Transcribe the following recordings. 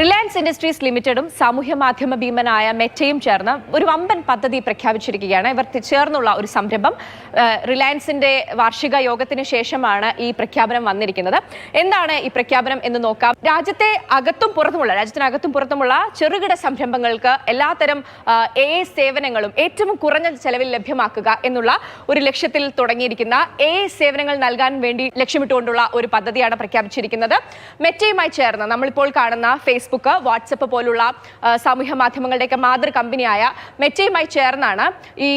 Reliance industries ലിമിറ്റഡും സാമൂഹ്യ മാധ്യമ ഭീമനായ മെറ്റയും ചേർന്ന് ഒരു വമ്പൻ പദ്ധതി പ്രഖ്യാപിച്ചിരിക്കുകയാണ്. ഇവർ ചേർന്നുള്ള ഒരു സംരംഭം റിലയൻസിന്റെ വാർഷിക യോഗത്തിന് ശേഷമാണ് ഈ പ്രഖ്യാപനം വന്നിരിക്കുന്നത്. എന്താണ് ഈ പ്രഖ്യാപനം എന്ന് നോക്കാം. രാജ്യത്തെ അകത്തും പുറത്തുമുള്ള രാജ്യത്തിനകത്തും പുറത്തുമുള്ള ചെറുകിട സംരംഭങ്ങൾക്ക് എല്ലാത്തരം എ സേവനങ്ങളും ഏറ്റവും കുറഞ്ഞ ചെലവിൽ ലഭ്യമാക്കുക എന്നുള്ള ഒരു ലക്ഷ്യത്തിൽ തുടങ്ങിയിരിക്കുന്ന എ സേവനങ്ങൾ നൽകാൻ വേണ്ടി ലക്ഷ്യമിട്ടുകൊണ്ടുള്ള ഒരു പദ്ധതിയാണ് പ്രഖ്യാപിച്ചിരിക്കുന്നത്. മെറ്റയുമായി ചേർന്ന് നമ്മളിപ്പോൾ കാണുന്ന ഫേസ്ബുക്ക് വാട്സപ്പ് പോലുള്ള സാമൂഹ്യ മാധ്യമങ്ങളുടെയൊക്കെ മാതൃ കമ്പനിയായ മെറ്റയുമായി ചേർന്നാണ് ഈ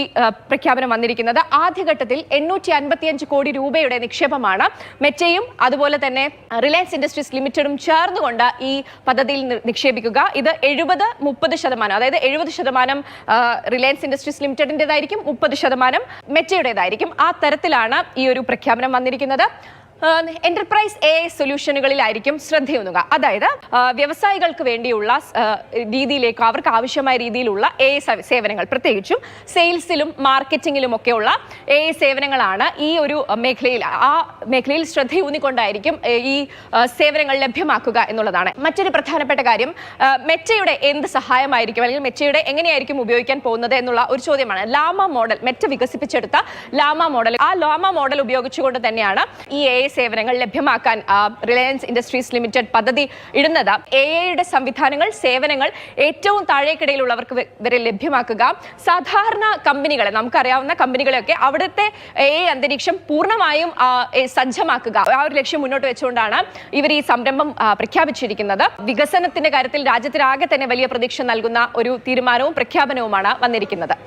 പ്രഖ്യാപനം വന്നിരിക്കുന്നത്. ആദ്യഘട്ടത്തിൽ എണ്ണൂറ്റി അൻപത്തിയഞ്ച് കോടി രൂപയുടെ നിക്ഷേപമാണ് മെറ്റയും അതുപോലെ തന്നെ റിലയൻസ് ഇൻഡസ്ട്രീസ് ലിമിറ്റഡും ചേർന്നുകൊണ്ട് ഈ പദ്ധതിയിൽ നിക്ഷേപിക്കുക. ഇത് എഴുപത് മുപ്പത് ശതമാനം അതായത് എഴുപത് ശതമാനം റിലയൻസ് ഇൻഡസ്ട്രീസ് ലിമിറ്റഡിന്റെതായിരിക്കും മുപ്പത് ശതമാനം മെറ്റയുടേതായിരിക്കും. ആ തരത്തിലാണ് ഈ ഒരു പ്രഖ്യാപനം വന്നിരിക്കുന്നത്. എന്റർപ്രൈസ് എ സൊല്യൂഷനുകളിലായിരിക്കും ശ്രദ്ധയൊന്നുക. അതായത് വ്യവസായികൾക്ക് വേണ്ടിയുള്ള രീതിയിലേക്ക് അവർക്ക് ആവശ്യമായ രീതിയിലുള്ള എ സേവനങ്ങൾ. പ്രത്യേകിച്ചും സെയിൽസിലും മാർക്കറ്റിങ്ങിലും ഒക്കെയുള്ള എ സേവനങ്ങളാണ് ഈ ഒരു മേഖലയിൽ ആ മേഖലയിൽ ശ്രദ്ധയൂന്നിക്കൊണ്ടായിരിക്കും ഈ സേവനങ്ങൾ ലഭ്യമാക്കുക എന്നുള്ളതാണ്. മറ്റൊരു പ്രധാനപ്പെട്ട കാര്യം മെറ്റയുടെ എന്ത് സഹായമായിരിക്കും അല്ലെങ്കിൽ മെറ്റയുടെ എങ്ങനെയായിരിക്കും ഉപയോഗിക്കാൻ പോകുന്നത് എന്നുള്ള ഒരു ചോദ്യമാണ്. ലാമ മോഡൽ മെറ്റ വികസിപ്പിച്ചെടുത്ത ലാമ മോഡൽ. ആ ലാമ മോഡൽ ഉപയോഗിച്ചുകൊണ്ട് തന്നെയാണ് ഈ എ സേവനങ്ങൾ ലഭ്യമാക്കാൻ റിലയൻസ് ഇൻഡസ്ട്രീസ് ലിമിറ്റഡ് പദ്ധതി ഇടുന്നത്. എ ഐയുടെ സംവിധാനങ്ങൾ സേവനങ്ങൾ ഏറ്റവും താഴേക്കിടയിലുള്ളവർക്ക് വരെ ലഭ്യമാക്കുക. സാധാരണ കമ്പനികളെ നമുക്കറിയാവുന്ന കമ്പനികളെയൊക്കെ അവിടുത്തെ എ ഐ അന്തരീക്ഷം പൂർണമായും സജ്ജമാക്കുക. ആ ഒരു ലക്ഷ്യം മുന്നോട്ട് വെച്ചുകൊണ്ടാണ് ഇവർ ഈ സംരംഭം പ്രഖ്യാപിച്ചിരിക്കുന്നത്. വികസനത്തിന്റെ കാര്യത്തിൽ രാജ്യത്തിനാകെ തന്നെ വലിയ പ്രതീക്ഷ നൽകുന്ന ഒരു തീരുമാനവും പ്രഖ്യാപനവുമാണ് വന്നിരിക്കുന്നത്.